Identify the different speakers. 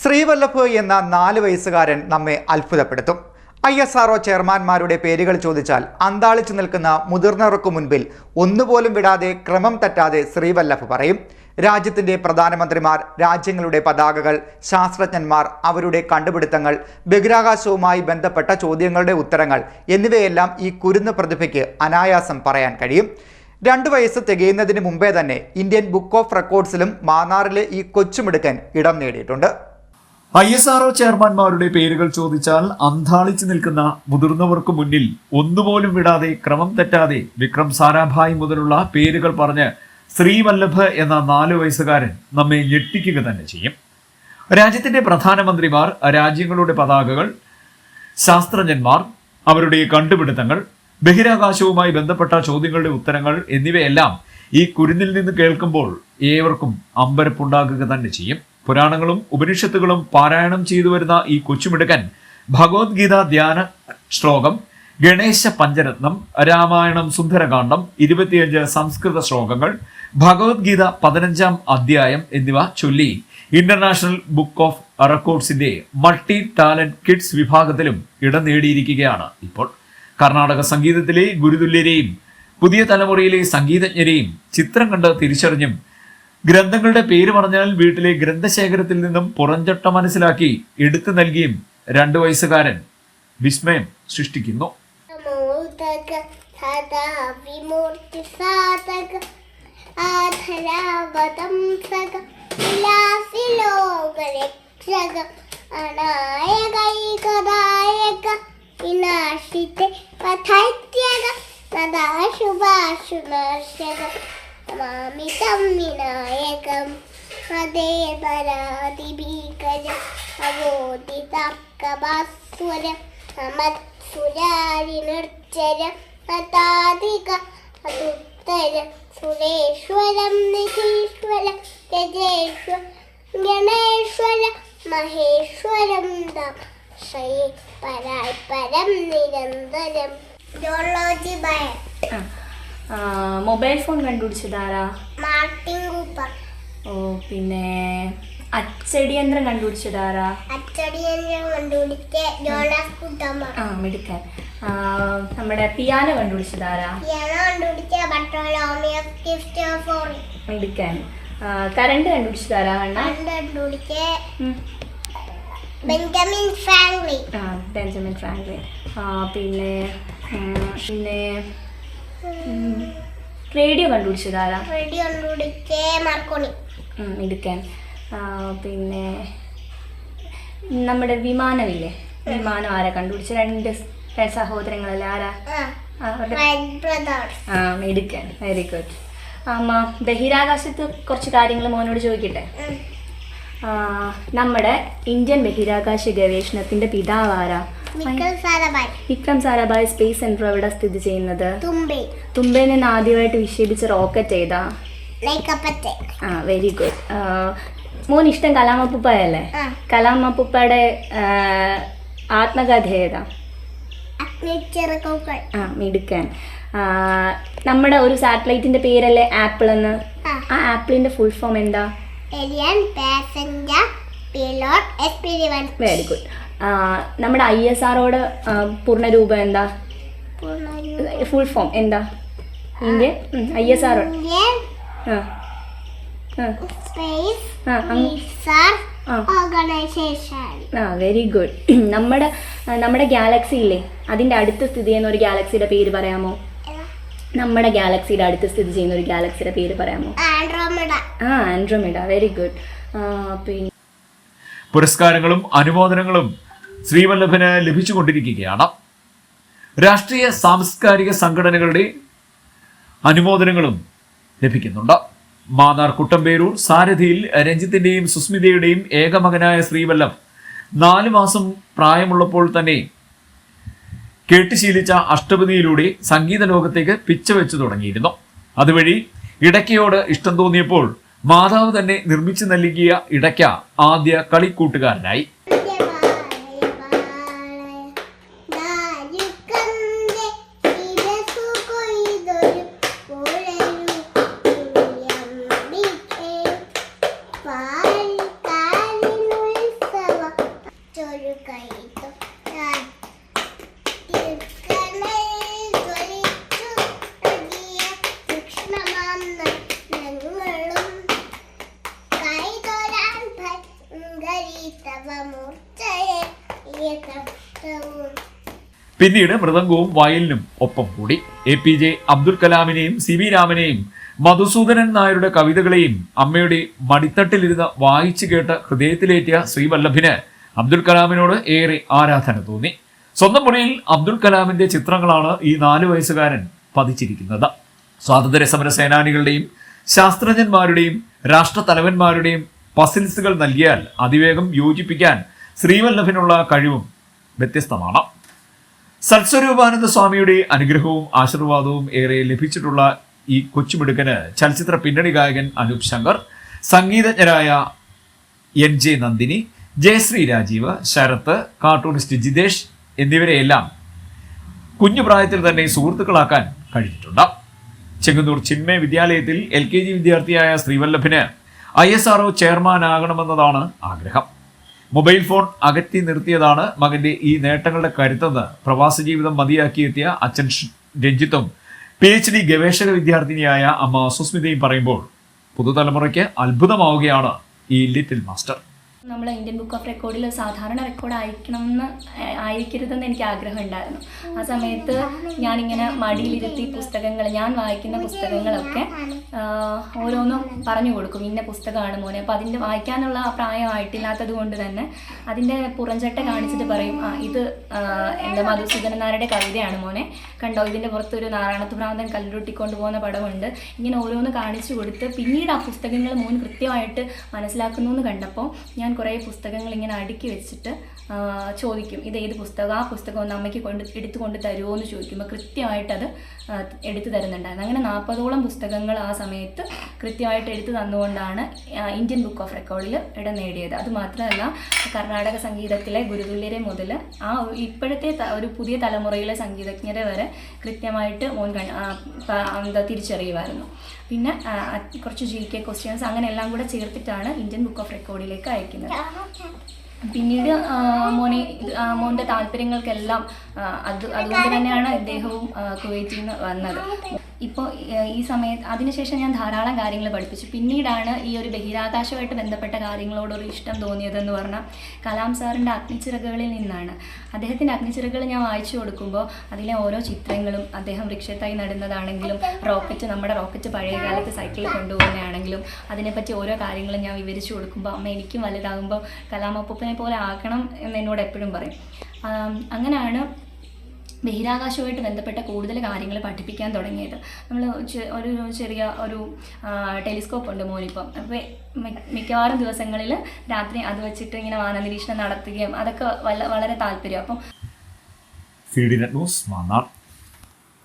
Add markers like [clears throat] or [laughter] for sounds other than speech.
Speaker 1: ശ്രീവല്ലഭ് എന്ന നാല് വയസ്സുകാരൻ നമ്മെ അത്ഭുതപ്പെടുത്തും. ഐ എസ് ആർഒ ചെയർമാൻമാരുടെ പേരുകൾ ചോദിച്ചാൽ അന്താളിച്ചു നിൽക്കുന്ന മുതിർന്നവർക്ക് മുൻപിൽ ഒന്നുപോലും വിടാതെ ക്രമം തെറ്റാതെ ശ്രീവല്ലഭ് പറയും. രാജ്യത്തിന്റെ പ്രധാനമന്ത്രിമാർ രാജ്യങ്ങളുടെ പതാകകൾ ശാസ്ത്രജ്ഞന്മാർ അവരുടെ കണ്ടുപിടുത്തങ്ങൾ ബഹിരാകാശവുമായി ബന്ധപ്പെട്ട ചോദ്യങ്ങളുടെ ഉത്തരങ്ങൾ എന്നിവയെല്ലാം ഈ കുരുന്ന് പ്രതിഭയ്ക്ക് അനായാസം പറയാൻ കഴിയും. രണ്ടു വയസ്സ് തികയുന്നതിന് മുമ്പേ തന്നെ ഇന്ത്യൻ ബുക്ക് ഓഫ് റെക്കോർഡ്സിലും മാന്നാറിലെ ഈ കൊച്ചുമിടുക്കൻ ഇടം നേടിയിട്ടുണ്ട്.
Speaker 2: ഐ എസ് ആർഒ ചെയർമാൻമാരുടെ പേരുകൾ ചോദിച്ചാൽ അന്താളിച്ചു നിൽക്കുന്ന മുതിർന്നവർക്ക് മുന്നിൽ ഒന്നുപോലും വിടാതെ ക്രമം തെറ്റാതെ വിക്രം സാരാഭായ് മുതലുള്ള പേരുകൾ പറഞ്ഞ് ശ്രീവല്ലഭ് എന്ന നാലു വയസ്സുകാരൻ നമ്മെ ഞെട്ടിക്കുക തന്നെ ചെയ്യും. രാജ്യത്തിന്റെ പ്രധാനമന്ത്രിമാർ രാജ്യങ്ങളുടെ പതാകകൾ ശാസ്ത്രജ്ഞന്മാർ അവരുടെ കണ്ടുപിടുത്തങ്ങൾ ബഹിരാകാശവുമായി ബന്ധപ്പെട്ട ചോദ്യങ്ങളുടെ ഉത്തരങ്ങൾ എന്നിവയെല്ലാം ഈ കുരുന്നിൽ നിന്ന് കേൾക്കുമ്പോൾ ഏവർക്കും അമ്പരപ്പുണ്ടാകുക തന്നെ ചെയ്യും. പുരാണങ്ങളും ഉപനിഷത്തുകളും പാരായണം ചെയ്തു വരുന്ന ഈ കൊച്ചുമിടുക്കൻ ഭഗവത്ഗീത ധ്യാന ശ്ലോകം ഗണേശ പഞ്ചരത്നം രാമായണം സുന്ദരകാന്ഡം ഇരുപത്തിയഞ്ച് സംസ്കൃത ശ്ലോകങ്ങൾ ഭഗവത്ഗീത പതിനഞ്ചാം അധ്യായം എന്നിവ ചൊല്ലി ഇന്റർനാഷണൽ ബുക്ക് ഓഫ് റെക്കോർഡ്സിന്റെ മൾട്ടി ടാലന്റ് കിഡ്സ് വിഭാഗത്തിലും ഇടം നേടിയിരിക്കുകയാണ് ഇപ്പോൾ. കർണാടക സംഗീതത്തിലെ ഗുരുതുല്യരെയും പുതിയ തലമുറയിലെ സംഗീതജ്ഞരെയും ചിത്രം കണ്ട് തിരിച്ചറിഞ്ഞും ഗ്രന്ഥങ്ങളുടെ പേര് പറഞ്ഞാൽ വീട്ടിലെ ഗ്രന്ഥശേഖരത്തിൽ നിന്നും പുറഞ്ചൊട്ട മനസ്സിലാക്കി എടുത്തു നൽകിയും രണ്ടു വയസ്സുകാരൻ വിസ്മയം സൃഷ്ടിക്കുന്നു.
Speaker 3: വിനാശിത്തെ ശുഭാശുനാശക നമാമിതം അവോതി തർക്കഭാസ്വരം അമത്സുരാരി അമത്സുരാരിനിർജരം അതാധിക അതുത്തരം സുരേശ്വരം നിധീശ്വരം ഗജേശ്വര ഗണേശ്വര മഹേശ്വരം ദക്ഷയെ ശ്രീ പരായ് പരം നിരന്തരം. ജോളോജി
Speaker 4: ആ, മൊബൈൽ ഫോൺ കണ്ടുപിടിച്ചതാരാ
Speaker 3: മാർട്ടിൻ കൂപ്പർ.
Speaker 4: ഓ പിന്നെ അച്ചടി യന്ത്രം കണ്ടുപിടിച്ചതാരാ
Speaker 3: അച്ചടിയന്ത്രം കണ്ടുപിടിച്ച ജോണാസ് കുട്ടമ്മ
Speaker 4: ആ മിടുക്കൻ. നമ്മുടെ പിയാനോ കണ്ടുപിടിച്ചതാരാ
Speaker 3: പിയാനോ കണ്ടുപിടിച്ച ബട്ടോളോമിയോ ക്രിസ്റ്റോഫോറി
Speaker 4: മിടുക്കൻ. കറണ്ട് കണ്ടുപിടിച്ചതാരാ കണ്ണ
Speaker 3: കറണ്ട് കണ്ടുപിടിച്ച ബെഞ്ചമിൻ ഫ്രാങ്ക്ലിൻ
Speaker 4: ആ ബെഞ്ചമിൻ ഫ്രാങ്ക്ലിൻ പിന്നെ പിന്നെ റേഡിയോ കണ്ടുപിടിച്ചതാരാ
Speaker 3: റേഡിയോ കണ്ടുപിടിച്ച മാർക്കോണി.
Speaker 4: ആ, പിന്നെ നമ്മുടെ വിമാനമില്ലേ? വിമാനം ആരാ കണ്ടുപിടിച്ച രണ്ട് സഹോദരങ്ങളല്ലേ ആരാ?
Speaker 3: ആ
Speaker 4: വെരി ഗുഡ് അമ്മ ബഹിരാകാശത്ത് കുറച്ച് കാര്യങ്ങൾ മോനോട് ചോദിക്കട്ടെ? നമ്മുടെ ഇന്ത്യൻ ബഹിരാകാശ ഗവേഷണത്തിന്റെ പിതാവ് ആരാ?
Speaker 3: വിക്രം സാരാഭായ്
Speaker 4: സ്പേസ് സെന്റർ എവിടെ സ്ഥിതി ചെയ്യുന്നത്?
Speaker 3: തുമ്പെ.
Speaker 4: തുമ്പയിൽ നിന്ന് ആദ്യമായിട്ട് വിക്ഷേപിച്ച റോക്കറ്റ് ഏതാ? ആ വെരി ഗുഡ് മോൻ ഇഷ്ടം കലാമപ്പുപ്പായല്ലേ? കലാമപ്പുപ്പയുടെ ആത്മകഥ ഏതാ? ആ മിടുക്കാൻ. നമ്മുടെ ഒരു സാറ്റലൈറ്റിന്റെ പേരല്ലേ ആപ്പിൾ എന്ന്?
Speaker 3: ആ.
Speaker 4: ആപ്പിളിന്റെ ഫുൾ ഫോം എന്താ? വെരി ഗുഡ് നമ്മുടെ ഐ എസ് ആറോട് പൂർണരൂപം എന്താ? ഫുൾ ഫോം എന്താ? ഇന്ത്യൻ? ഐ എസ് ആർ ആ വെരി ഗുഡ് [clears throat] നമ്മുടെ നമ്മുടെ ഗാലക്സി ഇല്ലേ? അതിന്റെ അടുത്ത സ്ഥിതി ചെയ്യുന്ന ഒരു ഗാലക്സിയുടെ പേര് പറയാമോ? നമ്മുടെ ഗാലക്സിയുടെ അടുത്ത് സ്ഥിതി ചെയ്യുന്ന ഒരു ഗാലക്സിയുടെ പേര് പറയാമോ?
Speaker 3: ആൻഡ്രോമിഡ
Speaker 4: ആ ആൻഡ്രോമിഡ വെരി ഗുഡ് പിന്നെ
Speaker 2: പുരസ്കാരങ്ങളും അനുമോദനങ്ങളും ശ്രീവല്ലഭന് ലഭിച്ചുകൊണ്ടിരിക്കുകയാണ്. രാഷ്ട്രീയ സാംസ്കാരിക സംഘടനകളുടെ അനുമോദനങ്ങളും ലഭിക്കുന്നുണ്ട്. മാന്നാർ കുട്ടമ്പേരൂർ സാരഥിയിൽ രഞ്ജിത്തിന്റെയും സുസ്മിതയുടെയും ഏകമകനായ ശ്രീവല്ലഭ് നാല് മാസം പ്രായമുള്ളപ്പോൾ തന്നെ കേട്ടുശീലിച്ച അഷ്ടപതിയിലൂടെ സംഗീത ലോകത്തേക്ക് പിച്ചവെച്ചു തുടങ്ങിയിരുന്നു. അതുവഴി ഇടയ്ക്കയോട് ഇഷ്ടം തോന്നിയപ്പോൾ മാതാവ് തന്നെ നിർമ്മിച്ചു നൽകിയ ഇടയ്ക്ക ആദ്യ കളിക്കൂട്ടുകാരനായി. പിന്നീട് മൃതംഗവും വയലിനും ഒപ്പം കൂടി. എ പി ജെ അബ്ദുൽ കലാമിനെയും സി വി രാമനെയും മധുസൂദനൻ നായരുടെ കവിതകളെയും അമ്മയുടെ മടിത്തട്ടിലിരുന്ന് വായിച്ചു കേട്ട ഹൃദയത്തിലേറ്റിയ ശ്രീവല്ലഭിന് അബ്ദുൽ കലാമിനോട് ഏറെ ആരാധന തോന്നി. സ്വന്തം മുറിയിൽ അബ്ദുൽ കലാമിന്റെ ചിത്രങ്ങളാണ് ഈ നാലു വയസ്സുകാരൻ പതിച്ചിരിക്കുന്നത്. സ്വാതന്ത്ര്യ സമര സേനാനികളുടെയും ശാസ്ത്രജ്ഞന്മാരുടെയും രാഷ്ട്രത്തലവന്മാരുടെയും പസിൽസുകൾ നൽകിയാൽ അതിവേഗം യോജിപ്പിക്കാൻ ശ്രീവല്ലഭിനുള്ള കഴിവും വ്യത്യസ്തമാണ്. സത്സ്വരൂപാനന്ദ സ്വാമിയുടെ അനുഗ്രഹവും ആശീർവാദവും ഏറെ ലഭിച്ചിട്ടുള്ള ഈ കൊച്ചുമിടുക്കന് ചലച്ചിത്ര പിന്നണി ഗായകൻ Anoop Shankar സംഗീതജ്ഞരായ N J Nandini Jayashree Rajeev Sarath cartoonist Jithesh എന്നിവരെയെല്ലാം കുഞ്ഞു പ്രായത്തിൽ തന്നെ സുഹൃത്തുക്കളാക്കാൻ കഴിഞ്ഞിട്ടുണ്ട്. ചെങ്ങന്നൂർ ചിന്മയ വിദ്യാലയത്തിൽ എൽ കെ ജി വിദ്യാർത്ഥിയായ ശ്രീവല്ലഭിന് ഐ എസ് ആർഒ ചെയർമാനാകണമെന്നതാണ് ആഗ്രഹം. മൊബൈൽ ഫോൺ അകറ്റി നിർത്തിയതാണ് മകന്റെ ഈ നേട്ടങ്ങളുടെ കരുത്തെന്ന് പ്രവാസ ജീവിതം മതിയാക്കിയെത്തിയ അച്ഛൻ രഞ്ജിത്തും പി എച്ച് ഡി ഗവേഷക വിദ്യാർത്ഥിനിയായ അമ്മ സുസ്മിതയും പറയുമ്പോൾ പുതുതലമുറയ്ക്ക് അത്ഭുതമാവുകയാണ് ഈ ലിറ്റിൽ മാസ്റ്റർ.
Speaker 4: നമ്മൾ ഇന്ത്യൻ ബുക്ക് ഓഫ് റെക്കോർഡിൽ സാധാരണ റെക്കോർഡ് ആയിരിക്കണം എന്ന് ആയിരിക്കരുതെന്ന് എനിക്ക് ആഗ്രഹം ഉണ്ടായിരുന്നു ആ സമയത്ത് ഞാനിങ്ങനെ മടിയിലിരുത്തി പുസ്തകങ്ങൾ ഞാൻ വായിക്കുന്ന പുസ്തകങ്ങളൊക്കെ ഓരോന്നും പറഞ്ഞു കൊടുക്കും. ഇന്ന പുസ്തകമാണ് മോനെ. അപ്പോൾ അതിന്റെ വായിക്കാനുള്ള പ്രായമായിട്ടില്ലാത്തത് കൊണ്ട് തന്നെ അതിന്റെ പുറഞ്ചട്ട കാണിച്ചിട്ട് പറയും ആ ഇത് എന്റെ മധുസൂദനൻ നായരുടെ കവിതയാണ് മോനെ. കണ്ടോ? ഇതിന്റെ പുറത്തൊരു നാരായണത്ത് ഭ്രാന്തൻ കല്ലുരുട്ടിക്കൊണ്ട് പോകുന്ന പടമുണ്ട്. ഇങ്ങനെ ഓരോന്ന് കാണിച്ചു കൊടുത്ത് പിന്നീട് ആ പുസ്തകങ്ങൾ മോൻ കൃത്യമായിട്ട് മനസ്സിലാക്കുന്നു എന്ന് കണ്ടപ്പോൾ ഞാൻ കുറേ പുസ്തകങ്ങൾ ഇങ്ങനെ അടുക്കി വെച്ചിട്ട് ചോദിക്കും ഇത് ഏത് പുസ്തകം? ആ പുസ്തകം ഒന്ന് അമ്മയ്ക്ക് കൊണ്ട് എടുത്തു കൊണ്ട് തരുമോ എന്ന് ചോദിക്കുമ്പോൾ കൃത്യമായിട്ട് അത് എടുത്തു തരുന്നുണ്ടായിരുന്നു. അങ്ങനെ നാൽപ്പതോളം പുസ്തകങ്ങൾ ആ സമയത്ത് കൃത്യമായിട്ട് എടുത്തു തന്നുകൊണ്ടാണ് ഇന്ത്യൻ ബുക്ക് ഓഫ് റെക്കോർഡിൽ ഇടം നേടിയത്. അതുമാത്രമല്ല കർണാടക സംഗീതത്തിലെ ഗുരുതുല്യരെ മുതൽ ആ ഇപ്പോഴത്തെ ഒരു പുതിയ തലമുറയിലെ സംഗീതജ്ഞരെ വരെ കൃത്യമായിട്ട് മോൻ എന്താ തിരിച്ചറിയുമായിരുന്നു. പിന്നെ കുറച്ച് ജി കെ ക്വസ്റ്റ്യൻസ് അങ്ങനെ എല്ലാം കൂടെ ചേർത്തിട്ടാണ് ഇന്ത്യൻ ബുക്ക് ഓഫ് റെക്കോർഡിലേക്ക് അയക്കുന്നത്. പിന്നീട് മോനെ മോന്റെ താല്പര്യങ്ങൾക്കെല്ലാം അത് അതുകൊണ്ട് തന്നെയാണ് ഇദ്ദേഹവും കുവൈറ്റിൽ നിന്ന് വന്നത്. ഇപ്പോൾ ഈ സമയത്ത് അതിനുശേഷം ഞാൻ ധാരാളം കാര്യങ്ങൾ പഠിപ്പിച്ചു. പിന്നീടാണ് ഈ ഒരു ബഹിരാകാശമായിട്ട് ബന്ധപ്പെട്ട കാര്യങ്ങളോടൊരു ഇഷ്ടം തോന്നിയതെന്ന് പറഞ്ഞാൽ കലാം സാറിന്റെ അഗ്നിച്ചിറകുകളിൽ നിന്നാണ്. അദ്ദേഹത്തിന്റെ അഗ്നിച്ചിറകുകൾ ഞാൻ വായിച്ചു കൊടുക്കുമ്പോൾ അതിലെ ഓരോ ചിത്രങ്ങളും അദ്ദേഹം വൃക്ഷത്തായി നടുന്നതാണെങ്കിലും റോക്കറ്റ് നമ്മുടെ റോക്കറ്റ് പഴയ കാലത്ത് സൈക്കിളിൽ കൊണ്ടുപോകുന്നതാണെങ്കിലും അതിനെപ്പറ്റി ഓരോ കാര്യങ്ങളും ഞാൻ വിവരിച്ചു കൊടുക്കുമ്പോൾ അമ്മ എനിക്കും വലുതാകുമ്പോൾ കലാമപ്പൂപ്പനെ പോലെ ആക്കണം എന്ന് എന്നോട് എപ്പോഴും പറയും. അങ്ങനെയാണ് ബഹിരാകാശവുമായിട്ട് ബന്ധപ്പെട്ട കൂടുതൽ കാര്യങ്ങൾ പഠിപ്പിക്കാൻ തുടങ്ങിയത്. നമ്മൾ ഒരു ചെറിയ ഒരു ടെലിസ്കോപ്പ് ഉണ്ട് മോനിപ്പം. അപ്പോൾ മിക്കവാറും ദിവസങ്ങളിൽ രാത്രി അത് വെച്ചിട്ട് ഇങ്ങനെ വാനനിരീക്ഷണം നടത്തുകയും അതൊക്കെ വളരെ താല്പര്യം. അപ്പം
Speaker 2: നെറ്റ് ന്യൂസ് മാന്നാർ.